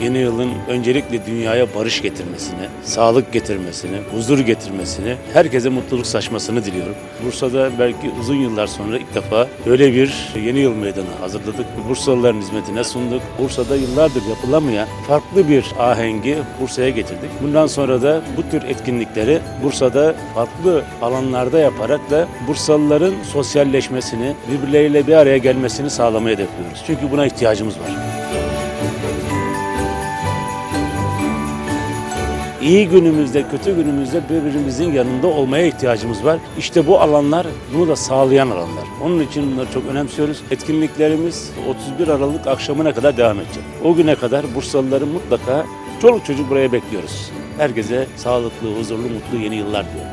yeni yılın öncelikle dünyaya barış getirmesini, sağlık getirmesini, huzur getirmesini, herkese mutluluk saçmasını diliyorum. Bursa'da belki uzun yıllar sonra ilk defa böyle bir yeni yıl meydanı hazırladık. Bursalıların hizmetine sunduk. Bursa'da yıllardır yapılamayan farklı bir ahengi Bursa'ya getirdik. Bundan sonra da bu tür etkinlikleri Bursa'da farklı alanlarda yaparak da Bursalıların sosyalleşmesini, birbirleriyle bir araya gelmesini sağlamayı hedefliyoruz. Çünkü buna ihtiyacımız var. İyi günümüzde, kötü günümüzde birbirimizin yanında olmaya ihtiyacımız var. İşte bu alanlar bunu da sağlayan alanlar. Onun için bunları çok önemsiyoruz. Etkinliklerimiz 31 Aralık akşamına kadar devam edecek. O güne kadar Bursalıları mutlaka çoluk çocuk buraya bekliyoruz. Herkese sağlıklı, huzurlu, mutlu yeni yıllar diliyorum.